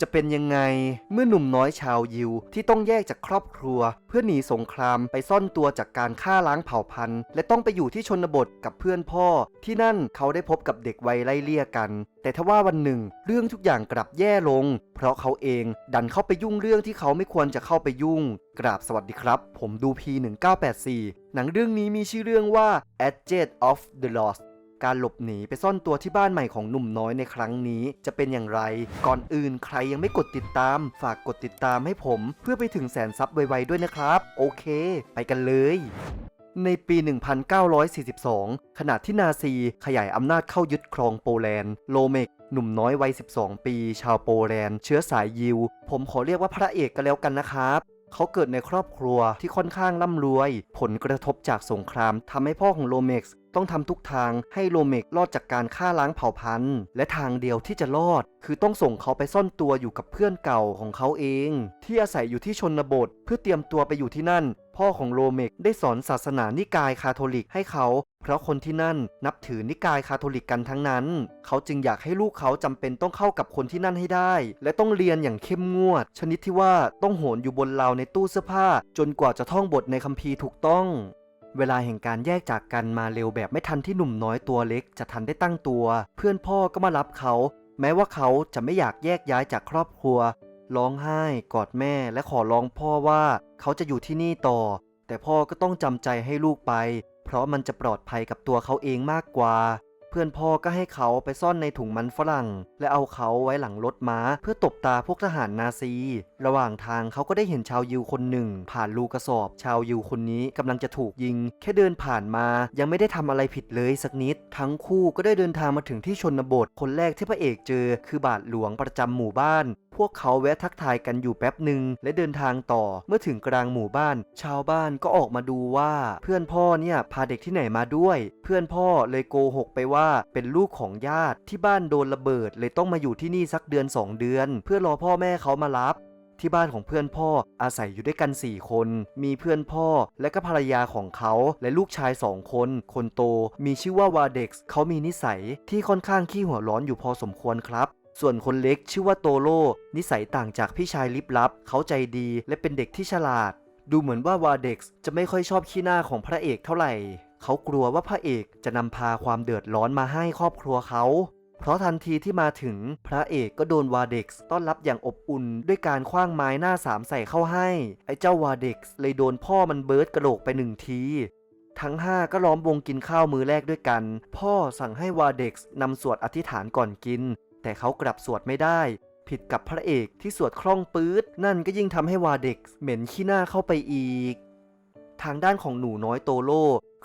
จะเป็นยังไง เมื่อหนุ่มน้อยชาวยิวที่ต้องแยกจากครอบครัว เพื่อหนีสงครามไปซ่อนตัวจากการฆ่าล้างเผ่าพันธุ์ และต้องไปอยู่ที่ชนบทกับเพื่อนพ่อ ที่นั่นเขาได้พบกับเด็กวัยไล่เลี่ยกัน แต่ทว่าวันหนึ่ง เรื่องทุกอย่างกลับแย่ลง เพราะเขาเองดันเข้าไปยุ่งเรื่องที่เขาไม่ควรจะเข้าไปยุ่ง กราบสวัสดีครับ ผมดู P1984 หนังเรื่องนี้มีชื่อเรื่องว่า Agent of the Lost การหลบหนีไปซ่อนตัวที่บ้านใหม่ของหนุ่มน้อยในครั้งนี้ จะเป็นอย่างไร ก่อนอื่นใครยังไม่กดติดตาม ฝากกดติดตามให้ผมเพื่อไปถึงแสนซับไวๆด้วยนะครับ โอเค ไปกันเลยในปี 1942 ขณะที่นาซีขยายอำนาจเข้ายึดครองโปแลนด์ โลเมก หนุ่มน้อยวัย 12 ปี ชาวโปแลนด์ เชื้อสายยิว ผมขอเรียกว่าพระเอกกันแล้วกันนะครับ เขาเกิดในครอบครัวที่ค่อนข้างร่ำรวย ผลกระทบจากสงครามทำให้พ่อของโลเม็กซ์ต้องทำทุกทางให้โลเมกรอดจากการฆ่าล้างเผ่าพันธุ์ และทางเดียวที่จะรอด คือต้องส่งเขาไปซ่อนตัวอยู่กับเพื่อนเก่าของเขาเอง ที่อาศัยอยู่ที่ชนบท เพื่อเตรียมตัวไปอยู่ที่นั่น พ่อของโลเมกได้สอนศาสนานิกายคาทอลิกให้เขา เพราะคนที่นั่นนับถือนิกายคาทอลิกกันทั้งนั้น เขาจึงอยากให้ลูกเขาจำเป็นต้องเข้ากับคนที่นั่นให้ได้ และต้องเรียนอย่างเข้มงวด ชนิดที่ว่าต้องโหนอยู่บนราวในตู้เสื้อผ้า จนกว่าจะท่องบทในคัมภีร์ถูกต้อง เวลาแห่งการแยกจากกันมาเร็วแบบไม่ทันที่หนุ่มน้อยตัวเล็กจะทันได้ตั้งตัว เพื่อนพ่อก็มารับเขา แม้ว่าเขาจะไม่อยากแยกย้ายจากครอบครัว ร้องไห้กอดแม่และขอร้องพ่อว่าเขาจะอยู่ที่นี่ต่อ แต่พ่อก็ต้องจำใจให้ลูกไป เพราะมันจะปลอดภัยกับตัวเขาเองมากกว่า พื่อนพ่อก็ให้เขาไปซ่อนในถุงมันฝรั่ง และเอาเขาไว้หลังรถม้า เพื่อตบตาพวกทหารนาซี ระหว่างทางเขาก็ได้เห็นชาวยิวคนหนึ่ง ผ่านรูกระสอบ ชาวยิวคนนี้กำลังจะถูกยิง แค่เดินผ่านมา ยังไม่ได้ทำอะไรผิดเลยสักนิด ทั้งคู่ก็ได้เดินทางมาถึงที่ชนบทคนแรกที่พระเอกเจอ คือบาทหลวงประจำหมู่บ้าน พวกเขาแวะทักทายกันอยู่แป๊บหนึ่งและเดินทางต่อเมื่อถึงกลางหมู่บ้าน ชาวบ้านก็ออกมาดูว่าเพื่อนพ่อเนี่ยพาเด็กที่ไหนมาด้วย เพื่อนพ่อเลยโกหกไปว่าเป็นลูกของญาติที่บ้านโดนระเบิด เลยต้องมาอยู่ที่นี่สักเดือน 2 เดือน เพื่อรอพ่อแม่เขามารับที่บ้านของเพื่อนพ่ออาศัยอยู่ด้วยกัน 4 คน มีเพื่อนพ่อและก็ภรรยาของเขาและลูกชาย2คน คนโตมีชื่อว่าวาเด็กซ์เขามีนิสัยที่ค่อนข้างขี้หัวร้อนอยู่พอสมควรครับ ส่วนคนเล็กชื่อว่าโตโร่นิสัยต่างจากพี่ชายลิบลับ เขาใจดีและเป็นเด็กที่ฉลาด ดูเหมือนว่าวาเด็กจะไม่ค่อยชอบขี้หน้าของพระเอกเท่าไหร่ เขากลัวว่าพระเอกจะนำพาความเดือดร้อนมาให้ครอบครัวเขา เพราะทันทีที่มาถึงพระเอกก็โดนวาเด็กต้อนรับอย่างอบอุ่น ด้วยการคว้างไม้หน้าสามใส่เข้าให้ ไอ้เจ้าวาเด็กเลยโดนพ่อมันเบิร์ดกระโหลกไปหนึ่งทีทั้งห้าก็ล้อมวงกินข้าวมือแรกด้วยกัน พ่อสั่งให้วาเด็กนำสวดอธิษฐานก่อนกิน แต่เขากลับสวดไม่ได้ ผิดกับพระเอกที่สวดคล่องปื๊ด นั่นก็ยิ่งทำให้วาเด็กเหม็นขี้หน้าเข้าไปอีก ทางด้านของหนูน้อยโตโล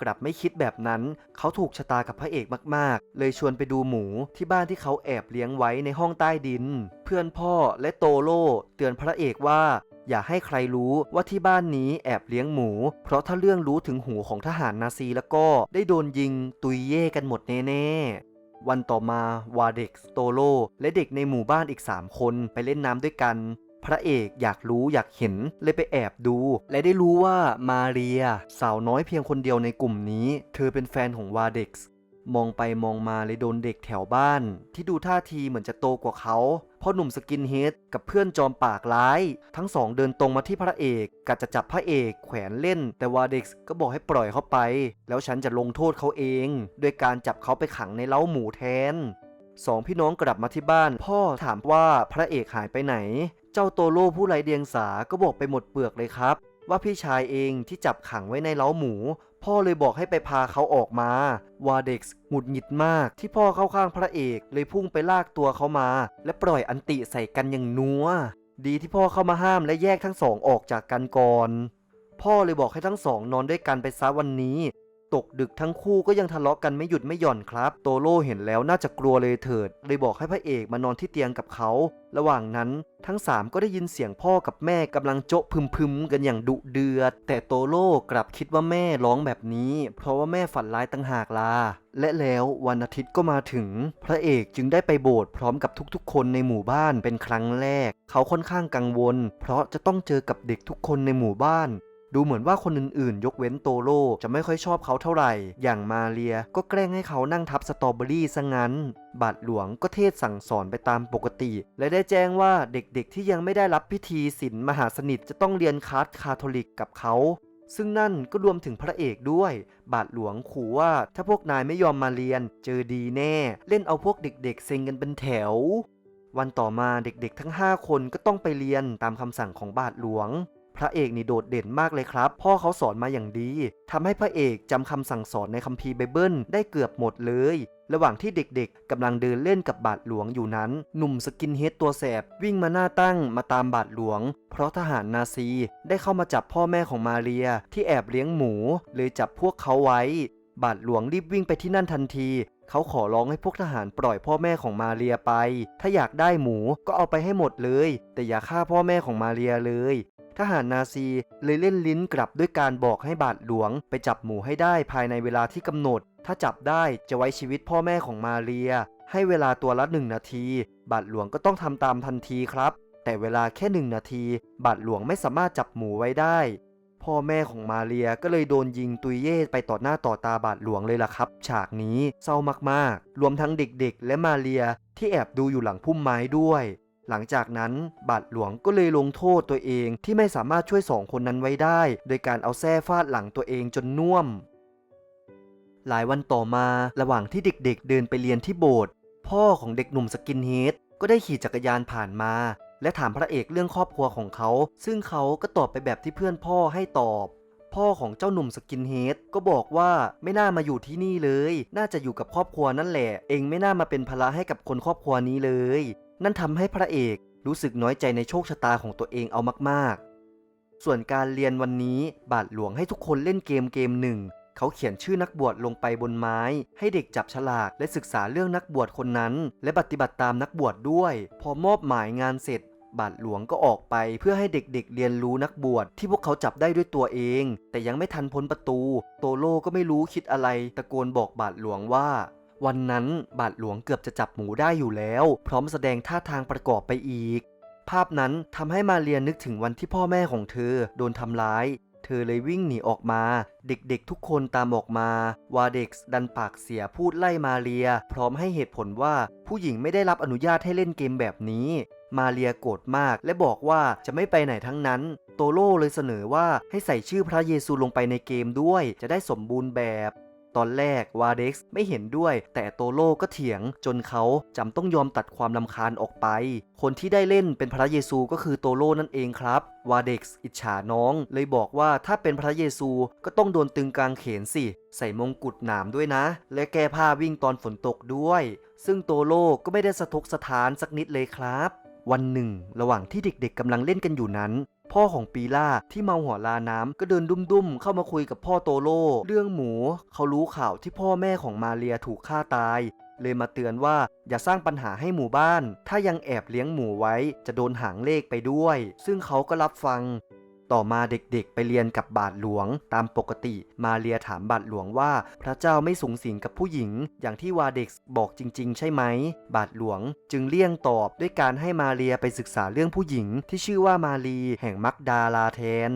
กลับไม่คิดแบบนั้น เขาถูกชะตากับพระเอกมากๆ เลยชวนไปดูหมูที่บ้านที่เขาแอบเลี้ยงไว้ในห้องใต้ดิน เพื่อนพ่อและโตโลเตือนพระเอกว่า อย่าให้ใครรู้ว่าที่บ้านนี้แอบเลี้ยงหมู เพราะถ้าเรื่องรู้ถึงหูของทหารนาซีแล้วก็ได้โดนยิงตุยเย่กันหมดแน่ๆ วันต่อมาวาเด็กสโตโล และเด็กในหมู่บ้านอีก 3 คนไปเล่นน้ำด้วยกัน พระเอกอยากรู้อยากเห็นเลยไปแอบดู และได้รู้ว่ามาเรีย สาวน้อยเพียงคนเดียวในกลุ่มนี้ เธอเป็นแฟนของวาเด็กส์ มองไปมองมาเลยโดนเด็กแถวบ้าน ที่ดูท่าทีเหมือนจะโตกว่าเขาพ่อหนุ่มสกินเฮดกับเพื่อนจอมปากร้าย ทั้งสองเดินตรงมาที่พระเอกกะจะจับพระเอกแขวนเล่น แต่วาเด็กก็บอกให้ปล่อยเขาไป แล้วฉันจะลงโทษเขาเองด้วยการจับเขาไปขังในเล้าหมูแทนสองพี่น้องกลับมาที่บ้าน พ่อถามว่าพระเอกหายไปไหน เจ้าโตโร่ผู้ไรเดียงสาก็บอกไปหมดเปลือกเลยครับ ว่าพี่ชายเองที่จับขังไว้ในเล้าหมู พ่อเลยบอกให้ไปพาเขาออกมา วาเด็กส์หงุดหงิดมากที่พ่อเข้าข้างพระเอกเลยพุ่งไปลากตัวเขามา และปล่อยอันติใส่กันอย่างนัว ดีที่พ่อเข้ามาห้ามและแยกทั้งสองออกจากกันก่อน พ่อเลยบอกให้ทั้งสองนอนด้วยกันไปซะวันนี้ ตกดึกทั้งคู่ก็ยังทะเลาะกันไม่หยุดไม่หย่อนครับ โตโร่เห็นแล้วน่าจะกลัวเลยเถิดเลยบอกให้พระเอกมานอนที่เตียงกับเขา ระหว่างนั้นทั้งสามก็ได้ยินเสียงพ่อกับแม่กำลังโจะพึมๆกันอย่างดุเดือด แต่โตโร่กลับคิดว่าแม่ร้องแบบนี้ เพราะว่าแม่ฝันร้ายตั้งหากลาและแล้ววันอาทิตย์ก็มาถึง พระเอกจึงได้ไปโบสถ์พร้อมกับทุกๆ คนในหมู่บ้านเป็นครั้งแรก เขาค่อนข้างกังวล เพราะจะต้องเจอกับเด็กทุกคนในหมู่บ้าน ดูเหมือนว่าคนอื่นๆ ยกเว้นโตโร่จะไม่ค่อยชอบเขาเท่าไหร่ อย่างมาเรียก็แกล้งให้เขานั่งทับสตรอเบอรี่ซะงั้น บาทหลวงก็เทศสั่งสอนไปตามปกติ และได้แจ้งว่าเด็กๆที่ยังไม่ได้รับพิธีศีลมหาสนิทจะต้องเรียนคาสคาทอลิกกับเขาซึ่งนั่นก็รวมถึงพระเอกด้วย บาทหลวงขู่ว่าถ้าพวกนายไม่ยอมมาเรียน เจอดีแน่ เล่นเอาพวกเด็กๆเซ็งกันเป็นแถว วันต่อมาเด็กๆทั้ง 5 คนก็ต้องไปเรียนตามคำสั่งของบาทหลวง พระเอกนี่โดดเด่นมากเลยครับ พ่อเขาสอนมาอย่างดีทำให้พระเอกจำคำสั่งสอนในคัมภีร์ไบเบิลได้เกือบหมดเลย ระหว่างที่เด็กๆกำลังเดินเล่นกับบาทหลวงอยู่นั้น หนุ่มสกินเฮดตัวแสบวิ่งมาหน้าตั้งมาตามบาทหลวง เพราะทหารนาซีได้เข้ามาจับพ่อแม่ของมาเรีย ที่แอบเลี้ยงหมู เลยจับพวกเขาไว้ บาทหลวงรีบวิ่งไปที่นั่นทันทีเขาขอร้องให้พวกทหารปล่อยพ่อแม่ของมาเรียไป ถ้าอยากได้หมูก็เอาไปให้หมดเลย แต่อย่าฆ่าพ่อแม่ของมาเรียเลย ทหารนาซีเลยเล่นลิ้นกลับด้วยการบอกให้บาทหลวง ไปจับหมูให้ได้ภายในเวลาที่กำหนด ถ้าจับได้จะไว้ชีวิตพ่อแม่ของมาเรีย ให้เวลาตัวละหนึ่งนาที บาทหลวงก็ต้องทำตามทันทีครับ แต่เวลาแค่หนึ่งนาที บาทหลวงไม่สามารถจับหมูไว้ได้ พ่อแม่ของมาเรียก็เลยโดนยิงตุยเย่ไปต่อหน้าต่อตาบาทหลวงเลยล่ะครับ ฉากนี้เศร้ามากๆ รวมทั้งเด็กๆ และมาเรียที่แอบดูอยู่หลังพุ่มไม้ด้วย หลังจากนั้นบาทหลวงก็เลยลงโทษตัวเองที่ไม่สามารถช่วยสองคนนั้นไว้ได้ โดยการเอาแส้ฟาดหลังตัวเองจนน่วม หลายวันต่อมาระหว่างที่เด็กๆ เดินไปเรียนที่โบสถ์พ่อของเด็กหนุ่มสกินเฮดก็ได้ขี่จักรยานผ่านมา และถามพระเอกเรื่องครอบครัวของเขา ซึ่งเขาก็ตอบไปแบบที่เพื่อนพ่อให้ตอบ พ่อของเจ้าหนุ่มสกินเฮดก็บอกว่าไม่น่ามาอยู่ที่นี่เลย น่าจะอยู่กับครอบครัวนั่นแหละ เองไม่น่ามาเป็นภาระให้กับคนครอบครัวนี้เลย นั่นทำให้พระเอกรู้สึกน้อยใจในโชคชะตาของตัวเองเอามากๆ ส่วนการเรียนวันนี้บาทหลวงให้ทุกคนเล่นเกมเกมหนึ่ง เขาเขียนชื่อนักบวชลงไปบนไม้ ให้เด็กจับฉลากและศึกษาเรื่องนักบวชคนนั้น และปฏิบัติตามนักบวชดด้วย พอมอบหมายงานเสร็จ บาทหลวงก็ออกไปเพื่อให้เด็กๆ เรียนรู้นักบวชที่พวกเขาจับได้ด้วยตัวเอง แต่ยังไม่ทันพ้นประตู โตโล่ก็ไม่รู้คิดอะไร ตะโกนบอกบาทหลวงว่า วันนั้นบาทหลวงเกือบจะจับหมูได้อยู่แล้ว พร้อมแสดงท่าทางประกอบไปอีก ภาพนั้นทำให้มาเรียนนึกถึงวันที่พ่อแม่ของเธอโดนทำร้าย เธอเลยวิ่งหนีออกมา เด็กๆทุกคนตามออกมา วาเด็กดันปากเสียพูดไล่มาเรีย พร้อมให้เหตุผลว่าผู้หญิงไม่ได้รับอนุญาตให้เล่นเกมแบบนี้มาเรียโกรธมากและบอกว่าจะไม่ไปไหนทั้งนั้น โตโร่เลยเสนอว่าให้ใส่ชื่อพระเยซูลงไปในเกมด้วย จะได้สมบูรณ์แบบ ตอนแรกวาเด็กซ์ไม่เห็นด้วย แต่โตโร่ก็เถียง จนเขาจำต้องยอมตัดความลำคาญออกไป คนที่ได้เล่นเป็นพระเยซูก็คือโตโร่นั่นเองครับวาเด็กซ์อิจฉาน้อง เลยบอกว่าถ้าเป็นพระเยซูก็ต้องโดนตึงกลางเขนสิ ใส่มงกุฎหนามด้วยนะ และแก้ผ้าวิ่งตอนฝนตกด้วย ซึ่งโตโร่ก็ไม่ได้สะทกสะท้านสักนิดเลยครับวันหนึ่ง ระหว่างที่เด็กๆกำลังเล่นกันอยู่นั้น พ่อของปีล่าที่เมาหัวลาน้ำก็เดินดุ้มๆ เข้ามาคุยกับพ่อโตโร่เรื่องหมู เขารู้ข่าวที่พ่อแม่ของมาเรียถูกฆ่าตาย เลยมาเตือนว่าอย่าสร้างปัญหาให้หมู่บ้าน ถ้ายังแอบเลี้ยงหมูไว้จะโดนหางเลขไปด้วย ซึ่งเขาก็รับฟัง ต่อมาเด็กๆ ไปเรียนกับบาทหลวง ตามปกติมาเรียถามบาทหลวงว่า พระเจ้าไม่สูงสิงกับผู้หญิง อย่างที่วาเด็กบอกจริง ๆ ใช่ไหม บาทหลวงจึงเลี่ยงตอบด้วยการให้มาเรียไปศึกษาเรื่องผู้หญิง ที่ชื่อว่ามารีแห่งมักดาลาแทน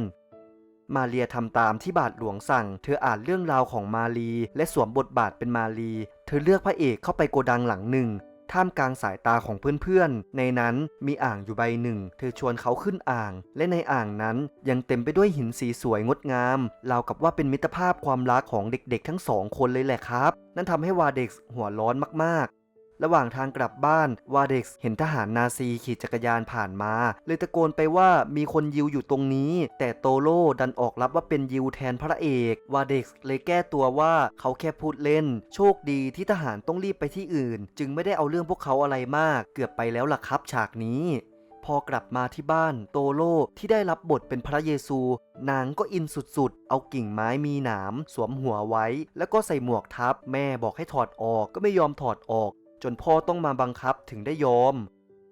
มาเรียทำตามที่บาทหลวงสั่ง เธออ่านเรื่องราวของมารีและสวมบทบาทเป็นมารีเธอเลือกพระเอกเข้าไปโกดังหลังหนึ่ง ท่ามกลางสายตาของเพื่อนๆ ในนั้นมีอ่างอยู่ใบหนึ่ง เธอชวนเขาขึ้นอ่าง และในอ่างนั้นยังเต็มไปด้วยหินสีสวยงดงามราวกับว่าเป็นมิตรภาพความรักของเด็กๆ ทั้งสองคนเลยแหละครับ นั่นทำให้วาเด็กหัวร้อนมากๆ ระหว่างทางกลับบ้านวาเด็กซ์เห็นทหารนาซีขี่จักรยานผ่านมา เลยตะโกนไปว่ามีคนยิวอยู่ตรงนี้ แต่โตโร่ดันออกรับว่าเป็นยิวแทนพระเอกวาเด็กซ์เลยแก้ตัวว่าเขาแค่พูดเล่น โชคดีที่ทหารต้องรีบไปที่อื่น จึงไม่ได้เอาเรื่องพวกเขาอะไรมาก เกือบไปแล้วล่ะครับฉากนี้พอกลับมาที่บ้านโตโร่ที่ได้รับบทเป็นพระเยซู นางก็อินสุดๆ เอากิ่งไม้มีหนามสวมหัวไว้ แล้วก็ใส่หมวกทับ แม่บอกให้ถอดออกก็ไม่ยอมถอดออก จนพ่อต้องมาบังคับถึงได้ยอม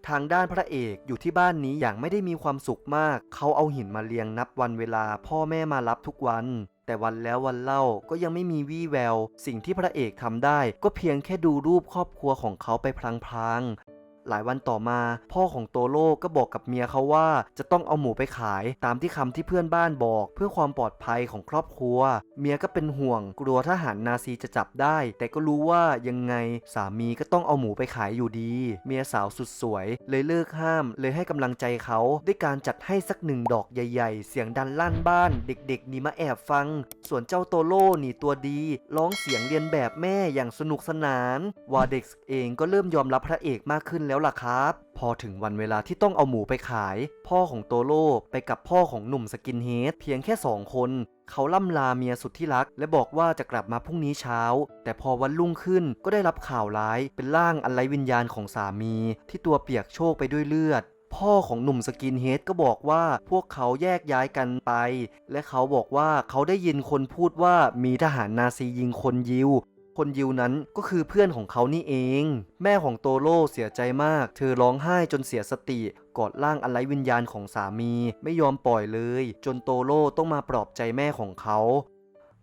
ทางด้านพระเอกอยู่ที่บ้านนี้อย่างไม่ได้มีความสุขมาก เขาเอาหินมาเรียงนับวันเวลาพ่อแม่มารับทุกวัน แต่วันแล้ววันเล่าก็ยังไม่มีวี่แวว สิ่งที่พระเอกทำได้ ก็เพียงแค่ดูรูปครอบครัวของเขาไปพลางๆ หลายวันต่อมา พ่อของโตโร่ก็บอกกับเมียเขาว่าจะต้องเอาหมูไปขายตามที่คำที่เพื่อนบ้านบอก เพื่อความปลอดภัยของครอบครัว เมียก็เป็นห่วง กลัวทหารนาซีจะจับได้ แต่ก็รู้ว่ายังไงสามีก็ต้องเอาหมูไปขายอยู่ดี เมียสาวสุดสวย เลยเลิกห้าม เลยให้กำลังใจเขาด้วยการจัดให้สักหนึ่งดอกใหญ่ๆ เสียงดันลั่นบ้าน เด็กๆนี่มาแอบฟัง ส่วนเจ้าโตโร่นี่ตัวดี ร้องเสียงเรียนแบบแม่อย่างสนุกสนาน วาเด็กเองก็เริ่มยอมรับพระเอกมากขึ้นแล้วแล้วล่ะครับ พอถึงวันเวลาที่ต้องเอาหมูไปขาย พ่อของโตโร่ไปกับพ่อของหนุ่มสกินเฮดเพียงแค่สองคน เขาล่ำลาเมียสุดที่รัก และบอกว่าจะกลับมาพรุ่งนี้เช้า แต่พอวันรุ่งขึ้นก็ได้รับข่าวร้ายเป็นร่างอันไร้วิญญาณของสามี ที่ตัวเปียกโชกไปด้วยเลือดพ่อของหนุ่มสกินเฮดก็บอกว่าพวกเขาแยกย้ายกันไป และเขาบอกว่าเขาได้ยินคนพูดว่ามีทหารนาซียิงคนยิว คนยิวนั้นก็คือเพื่อนของเขานี่เอง แม่ของโตโร่เสียใจมาก เธอร้องไห้จนเสียสติกอดร่างอันไร้วิญญาณของสามีไม่ยอมปล่อยเลย จนโตโร่ต้องมาปลอบใจแม่ของเขา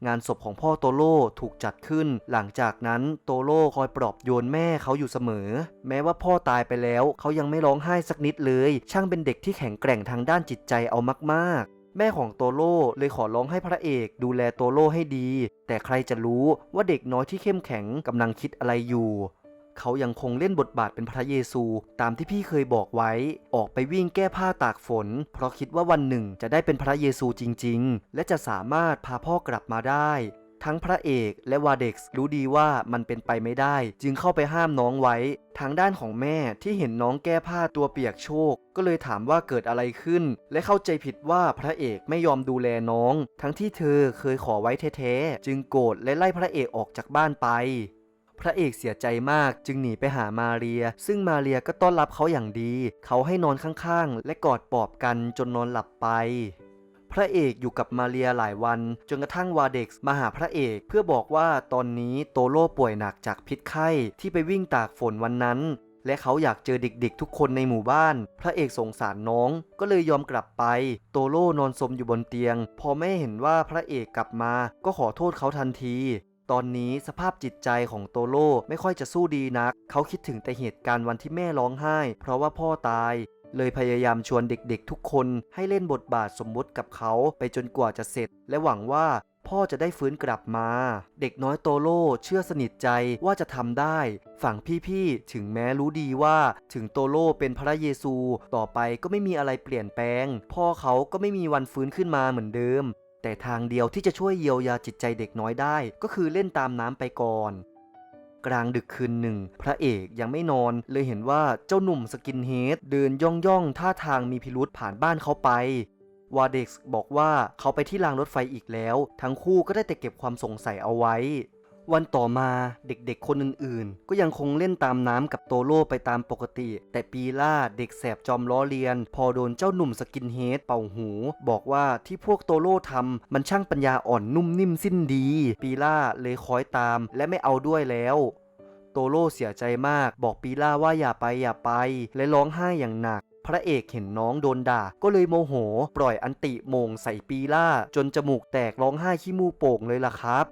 งานศพของพ่อโตโร่ถูกจัดขึ้น หลังจากนั้นโตโร่คอยปลอบโยนแม่เขาอยู่เสมอ แม้ว่าพ่อตายไปแล้ว เขายังไม่ร้องไห้สักนิดเลย ช่างเป็นเด็กที่แข็งแกร่งทางด้านจิตใจเอามากๆ แม่ของโตโร่เลยขอร้องให้พระเอกดูแลโตโร่ให้ดี แต่ใครจะรู้ว่าเด็กน้อยที่เข้มแข็งกำลังคิดอะไรอยู่ เขายังคงเล่นบทบาทเป็นพระเยซูตามที่พี่เคยบอกไว้ ออกไปวิ่งแก้ผ้าตากฝน เพราะคิดว่าวันหนึ่งจะได้เป็นพระเยซูจริง ๆ และจะสามารถพาพ่อกลับมาได้ ทั้งพระเอกและวาเด็กซ์รู้ดีว่ามันเป็นไปไม่ได้ จึงเข้าไปห้ามน้องไว้ ทางด้านของแม่ที่เห็นน้องแก้ผ้าตัวเปียกโชก ก็เลยถามว่าเกิดอะไรขึ้น และเข้าใจผิดว่าพระเอกไม่ยอมดูแลน้อง ทั้งที่เธอเคยขอไว้แท้ๆจึงโกรธและไล่พระเอกออกจากบ้านไปพระเอกเสียใจมากจึงหนีไปหามาเรีย ซึ่งมาเรียก็ต้อนรับเขาอย่างดี เขาให้นอนข้างๆ และกอดปลอบกันจนนอนหลับไป พระเอกอยู่กับมาเรียหลายวัน จนกระทั่งวาเด็กมาหาพระเอก เพื่อบอกว่าตอนนี้โตโร่ป่วยหนักจากพิษไข้ที่ไปวิ่งตากฝนวันนั้น และเขาอยากเจอเด็กๆ ทุกคนในหมู่บ้าน พระเอกสงสารน้อง ก็เลยยอมกลับไป โตโร่นอนสมอยู่บนเตียง พอแม่เห็นว่าพระเอกกลับมา ก็ขอโทษเขาทันทีตอนนี้สภาพจิตใจของโตโร่ไม่ค่อยจะสู้ดีนัก เขาคิดถึงแต่เหตุการณ์วันที่แม่ร้องไห้ เพราะว่าพ่อตาย เลยพยายามชวนเด็กๆ ทุกคนให้เล่นบทบาทสมมติกับเขาไปจนกว่าจะเสร็จ และหวังว่าพ่อจะได้ฟื้นกลับมา เด็กน้อยโตโร่เชื่อสนิทใจว่าจะทำได้ ฝั่งพี่ๆ ถึงแม้รู้ดีว่าถึงโตโร่เป็นพระเยซู ต่อไปก็ไม่มีอะไรเปลี่ยนแปลง พ่อเขาก็ไม่มีวันฟื้นขึ้นมาเหมือนเดิม แต่ทางเดียวที่จะช่วยเยียวยาจิตใจเด็กน้อยได้ ก็คือเล่นตามน้ำไปก่อน กลางดึกคืนหนึ่ง พระเอกยังไม่นอน เลยเห็นว่าเจ้าหนุ่มสกินเฮดเดินย่องย่องท่าทางมีพิรุษผ่านบ้านเขาไปวาเด็กซ์บอกว่าเขาไปที่รางรถไฟอีกแล้ว ทั้งคู่ก็ได้แต่เก็บความสงสัยเอาไว้ วันต่อมาเด็กๆ คนอื่นๆ ก็ยังคงเล่นตามน้ำกับโตโร่ไปตามปกติ แต่ปีล่าเด็กแสบจอมล้อเลียน พอโดนเจ้าหนุ่มสกินเฮดเป่าหู บอกว่าที่พวกโตโร่ทำมันช่างปัญญาอ่อนนุ่มนิ่มสิ้นดี ปีล่าเลยคอยตามและไม่เอาด้วยแล้วโตโร่เสียใจมากบอกปีล่าว่าอย่าไปอย่าไป และร้องไห้อย่างหนัก พระเอกเห็นน้องโดนด่า ก็เลยโมโห ปล่อยอันติโมงใส่ปีล่า จนจมูกแตกร้องไห้ขี้มูกโป่งเลยล่ะครับ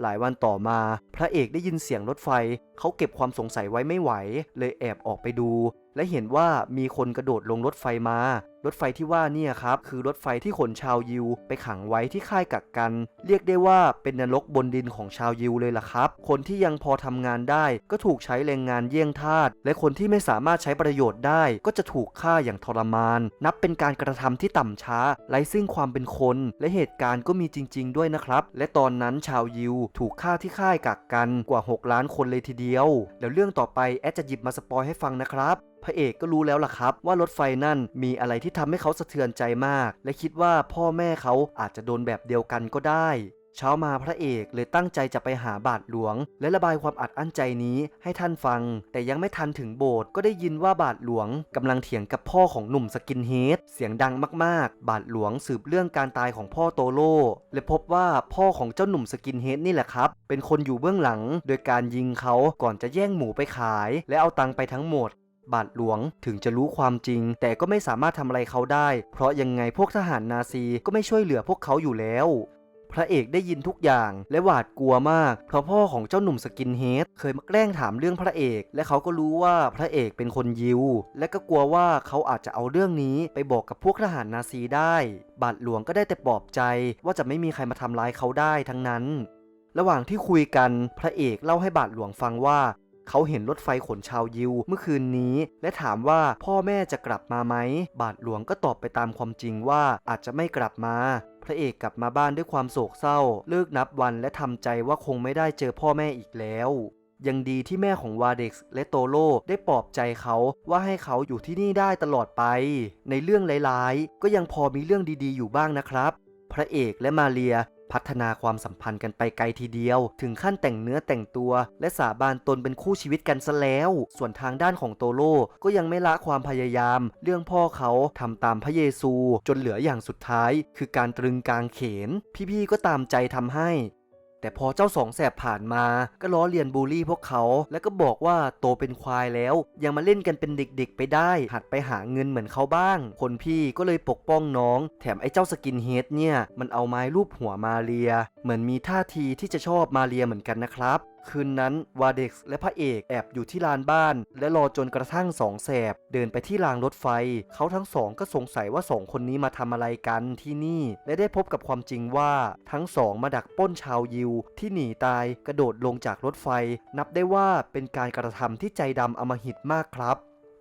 หลายวันต่อมา พระเอกได้ยินเสียงรถไฟ เขาเก็บความสงสัยไว้ไม่ไหว เลยแอบออกไปดู และเห็นว่ามีคนกระโดดลงรถไฟมา รถไฟที่ว่าเนี่ยครับ คือรถไฟที่ขนชาวยิว ไปขังไว้ที่ค่ายกักกัน เรียกได้ว่าเป็นนรกบนดินของชาวยิวเลยล่ะครับ คนที่ยังพอทำงานได้ ก็ถูกใช้แรงงานเยี่ยงทาส และคนที่ไม่สามารถใช้ประโยชน์ได้ ก็จะถูกฆ่าอย่างทรมาน นับเป็นการกระทำที่ต่ำช้าไร้ซึ่งความเป็นคน และเหตุการณ์ก็มีจริง ๆ ด้วยนะครับ และตอนนั้นชาวยิว ถูกฆ่าที่ค่ายกักกันกว่า 6 ล้านคนเลยทีเดียว เดี๋ยวเรื่องต่อไปแอดจะหยิบมาสปอยให้ฟังนะครับพระเอกก็รู้แล้วล่ะครับ ว่ารถไฟนั่นมีอะไรที่ทำให้เขาสะเทือนใจมาก และคิดว่าพ่อแม่เขาอาจจะโดนแบบเดียวกันก็ได้เช้ามาพระเอกเลยตั้งใจจะไปหาบาทหลวง และระบายความอัดอั้นใจนี้ให้ท่านฟัง แต่ยังไม่ทันถึงโบสถ์ก็ได้ยินว่าบาทหลวงกำลังเถียงกับพ่อของหนุ่มสกินเฮดเสียงดังมากๆ บาทหลวงสืบเรื่องการตายของพ่อโตโร่และพบว่าพ่อของเจ้าหนุ่มสกินเฮดนี่แหละครับ เป็นคนอยู่เบื้องหลัง โดยการยิงเขาก่อนจะแย่งหมูไปขาย และเอาตังค์ไปทั้งหมด บาทหลวงถึงจะรู้ความจริง แต่ก็ไม่สามารถทำอะไรเขาได้ เพราะยังไงพวกทหารนาซีก็ไม่ช่วยเหลือพวกเขาอยู่แล้ว พระเอกได้ยินทุกอย่างและหวาดกลัวมาก เพราะพ่อของเจ้าหนุ่มสกินเฮดเคยมาแกล้งถามเรื่องพระเอก และเขาก็รู้ว่าพระเอกเป็นคนยิว และก็กลัวว่าเขาอาจจะเอาเรื่องนี้ไปบอกกับพวกทหารนาซีได้ บาทหลวงก็ได้แต่ปลอบใจ ว่าจะไม่มีใครมาทำร้ายเขาได้ทั้งนั้นระหว่างที่คุยกัน พระเอกเล่าให้บาทหลวงฟังว่า เขาเห็นรถไฟขนชาวยิวเมื่อคืนนี้ และถามว่าพ่อแม่จะกลับมาไหม บาทหลวงก็ตอบไปตามความจริงว่าอาจจะไม่กลับมาพระเอกกลับมาบ้านด้วยความโศกเศร้า เลิกนับวันและทำใจว่าคงไม่ได้เจอพ่อแม่อีกแล้ว ยังดีที่แม่ของวาเด็กซ์และโตโร่ได้ปลอบใจเขาว่าให้เขาอยู่ที่นี่ได้ตลอดไป ในเรื่องร้ายๆ ก็ยังพอมีเรื่องดีๆอยู่บ้างนะครับ พระเอกและมาเรีย พัฒนาความสัมพันธ์กันไปไกลทีเดียว ถึงขั้นแต่งเนื้อแต่งตัว และสาบานตนเป็นคู่ชีวิตกันซะแล้ว ส่วนทางด้านของโตโร่ก็ยังไม่ละความพยายาม เรื่องพ่อเขาทำตามพระเยซู จนเหลืออย่างสุดท้าย คือการตรึงกางเขน พี่ๆก็ตามใจทำให้ แต่พอเจ้าสองแสบผ่านมาก็ล้อเลียนบูลลี่พวกเขา แล้วก็บอกว่าโตเป็นควายแล้ว ยังมาเล่นกันเป็นเด็กๆ ไปได้ หัดไปหาเงินเหมือนเขาบ้าง คนพี่ก็เลยปกป้องน้อง แถมไอ้เจ้าสกินเฮดเนี่ย มันเอาไม้รูปหัวมาเรีย เหมือนมีท่าทีที่จะชอบมาเรียเหมือนกันนะครับ คืนนั้นวาเด็กซ์และพระเอกแอบอยู่ที่ลานบ้าน และรอจนกระทั่งสองแสบ เดินไปที่รางรถไฟ เขาทั้งสองก็สงสัยว่าสองคนนี้มาทำอะไรกันที่นี่ และได้พบกับความจริงว่าทั้งสองมาดักป้นชาวยิว ที่หนีตายกระโดดลงจากรถไฟ นับได้ว่าเป็นการกระทำที่ใจดำอมหิตมากครับ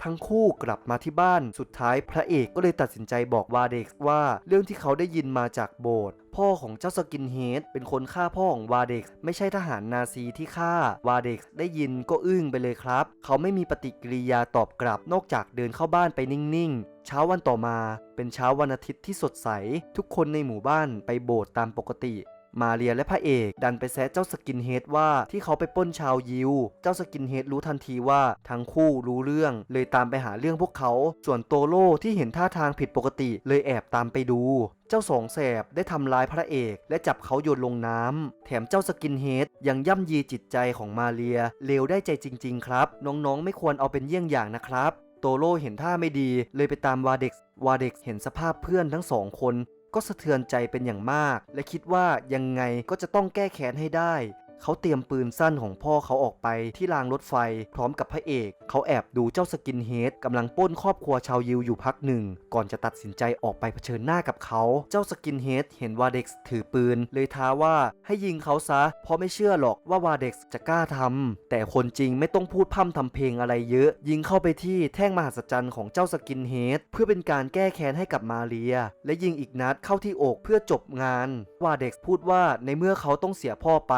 ทั้งคู่กลับมาที่บ้าน สุดท้ายพระเอกก็เลยตัดสินใจบอกวาเด็กว่า เรื่องที่เขาได้ยินมาจากโบสถ์พ่อของเจ้าสกินเฮดเป็นคนฆ่าพ่อของวาเด็กไม่ใช่ทหารนาซีที่ฆ่าวาเด็กได้ยินก็อึ้งไปเลยครับ เขาไม่มีปฏิกิริยาตอบกลับนอกจากเดินเข้าบ้านไปนิ่งๆ เช้าวันต่อมาเป็นเช้าวันอาทิตย์ที่สดใส ทุกคนในหมู่บ้านไปโบสถ์ตามปกติ มาเรียและพระเอก ดันไปแซะเจ้าสกินเฮดว่าที่เขาไปป้นชาวยิว เจ้าสกินเฮดรู้ทันทีว่าทั้งคู่รู้เรื่อง เลยตามไปหาเรื่องพวกเขา ส่วนโตโร่ที่เห็นท่าทางผิดปกติเลยแอบตามไปดูเจ้าสองแสบได้ทำร้ายพระเอกและจับเขาโยนลงน้ำ แถมเจ้าสกินเฮดยังย่ำยีจิตใจของมาเรีย เลวได้ใจจริง ๆ ครับ น้องๆ ไม่ควรเอาเป็นเยี่ยงอย่างนะครับ โตโร่เห็นท่าไม่ดีเลยไปตามวาเด็กซ์วาเด็กซ์เห็นสภาพเพื่อนทั้งสองคน ก็สะเทือนใจเป็นอย่างมาก และคิดว่ายังไงก็จะต้องแก้แค้นให้ได้ เขาเตรียมปืนสั้นของพ่อเขาออกไปที่รางรถไฟพร้อมกับพระเอก เขาแอบดูเจ้าสกินเฮดกำลังป้นครอบครัวชาวยิวอยู่พักหนึ่ง ก่อนจะตัดสินใจออกไปเผชิญหน้ากับเขา เจ้าสกินเฮดเห็นวาเด็กซ์ถือปืน เลยท้าว่าให้ยิงเขาซะ เพราะไม่เชื่อหรอกว่าวาเด็กซ์จะกล้าทำแต่คนจริงไม่ต้องพูดพร่ำทำเพลงอะไรเยอะ ยิงเข้าไปที่แท่งมหัศจรรย์ของเจ้าสกินเฮดเพื่อเป็นการแก้แค้นให้กับมาเรีย และยิงอีกนัดเข้าที่อกเพื่อจบงาน วาเด็กซ์พูดว่าในเมื่อเขาต้องเสียพ่อไป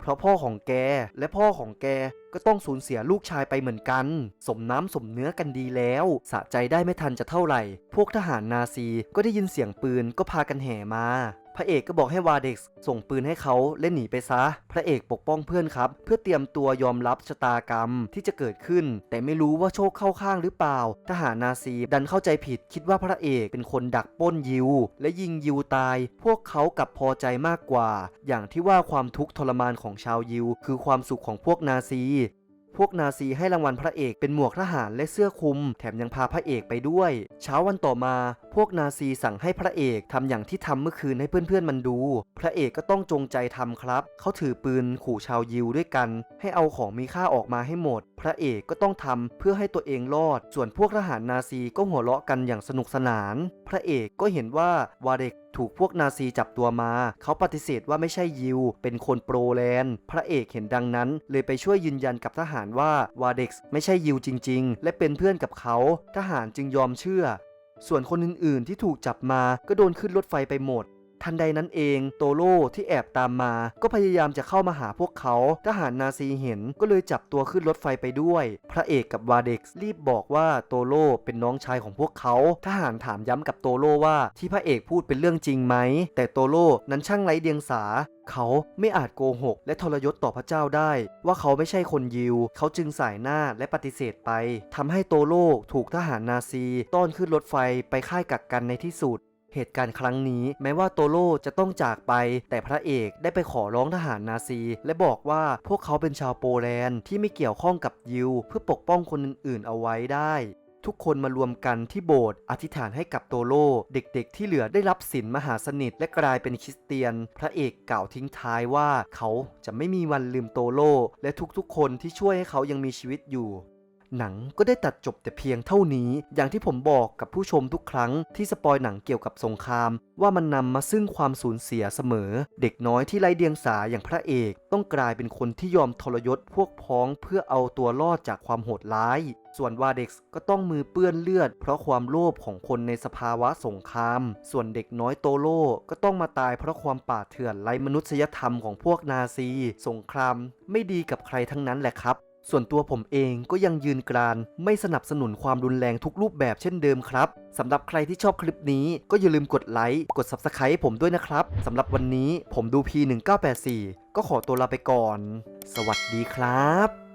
เพราะพ่อของแกและพ่อของแกก็ต้องสูญเสียลูกชายไปเหมือนกัน สมน้ำสมเนื้อกันดีแล้ว สะใจได้ไม่ทันจะเท่าไหร่ พวกทหารนาซีก็ได้ยินเสียงปืนก็พากันแห่มา พระเอกก็บอกให้วาเด็กส่งปืนให้เขาเล่นหนีไปซะ พระเอกปกป้องเพื่อนครับ เพื่อเตรียมตัวยอมรับชะตากรรมที่จะเกิดขึ้น แต่ไม่รู้ว่าโชคเข้าข้างหรือเปล่า ทหารนาซีดันเข้าใจผิดคิดว่าพระเอกเป็นคนดักป้นยิว และยิงยิวตาย พวกเขากลับพอใจมากกว่า อย่างที่ว่าความทุกข์ทรมานของชาวยิว คือความสุขของพวกนาซี พวกนาซีให้รางวัลพระเอกเป็นหมวกทหารและเสื้อคลุม แถมยังพาพระเอกไปด้วย เช้าวันต่อมา พวกนาซีสั่งให้พระเอกทำอย่างที่ทำเมื่อคืนให้เพื่อนๆมันดู พระเอกก็ต้องจงใจทำครับ เขาถือปืนขู่ชาวยิวด้วยกัน ให้เอาของมีค่าออกมาให้หมด พระเอกก็ต้องทำเพื่อให้ตัวเองรอด ส่วนพวกทหารนาซีก็หัวเราะกันอย่างสนุกสนาน พระเอกก็เห็นว่าวาเด็ก ถูกพวกนาซีจับตัวมา เขาปฏิเสธว่าไม่ใช่ยิว เป็นคนโปรแลนด์ พระเอกเห็นดังนั้น เลยไปช่วยยืนยันกับทหารว่าวาเด็กไม่ใช่ยิวจริง ๆ และเป็นเพื่อนกับเขา ทหารจึงยอมเชื่อ ส่วนคนอื่นๆ ที่ถูกจับมาก็โดนขึ้นรถไฟไปหมด ทันใดนั้นเองโตโร่ที่แอบตามมา ก็พยายามจะเข้ามาหาพวกเขาทหารนาซีเห็นก็เลยจับตัวขึ้นรถไฟไปด้วย พระเอกกับวาเด็กซ์รีบบอกว่าโตโร่เป็นน้องชายของพวกเขา ทหารถามย้ำกับโตโร่ว่าที่พระเอกพูดเป็นเรื่องจริงไหม แต่โตโร่นั้นช่างไร้เดียงสาเขาไม่อาจโกหก และทรยศต่อพระเจ้าได้ ว่าเขาไม่ใช่คนยิว เขาจึงสายหน้าและปฏิเสธไปทำให้โตโร่ถูกทหารนาซี ต้อนขึ้นรถไฟไปค่ายกักกันในที่สุด เหตุการณ์ครั้งนี้แม้ว่าโตโร่จะต้องจากไป แต่พระเอกได้ไปขอร้องทหารนาซี และบอกว่าพวกเขาเป็นชาวโปแลนด์ที่ไม่เกี่ยวข้องกับยิว เพื่อปกป้องคนอื่นๆเอาไว้ได้ ทุกคนมารวมกันที่โบสถ์อธิษฐานให้กับโตโลเด็กๆ ที่เหลือได้รับศีลมหาสนิทและกลายเป็นคริสเตียน พระเอกกล่าวทิ้งท้ายว่าเขาจะไม่มีวันลืมโตโลและทุกๆ คนที่ช่วยให้เขายังมีชีวิตอยู่ หนังก็ได้ตัดจบแต่เพียงเท่านี้ อย่างที่ผมบอกกับผู้ชมทุกครั้งที่สปอยหนังเกี่ยวกับสงคราม ว่ามันนำมาซึ่งความสูญเสียเสมอ เด็กน้อยที่ไร้เดียงสาอย่างพระเอก ต้องกลายเป็นคนที่ยอมทรยศพวกพ้องเพื่อเอาตัวรอดจากความโหดร้าย ส่วนวาเด็กก็ต้องมือเปื้อนเลือด เพราะความโลภของคนในสภาวะสงคราม ส่วนเด็กน้อยโตโลก็ต้องมาตายเพราะความป่าเถื่อนไร้มนุษยธรรมของพวกนาซี สงคราม ไม่ดีกับใครทั้งนั้นแหละครับ ส่วนตัวผมเองก็ยังยืนกรานไม่สนับสนุนความรุนแรงทุกรูปแบบเช่นเดิมครับสำหรับใครที่ชอบคลิปนี้ก็อย่าลืมกดไลค์กด Subscribe ให้ผมด้วยนะครับสำหรับวันนี้ผมดู P1984 ก็ขอตัวลาไปก่อน สวัสดีครับ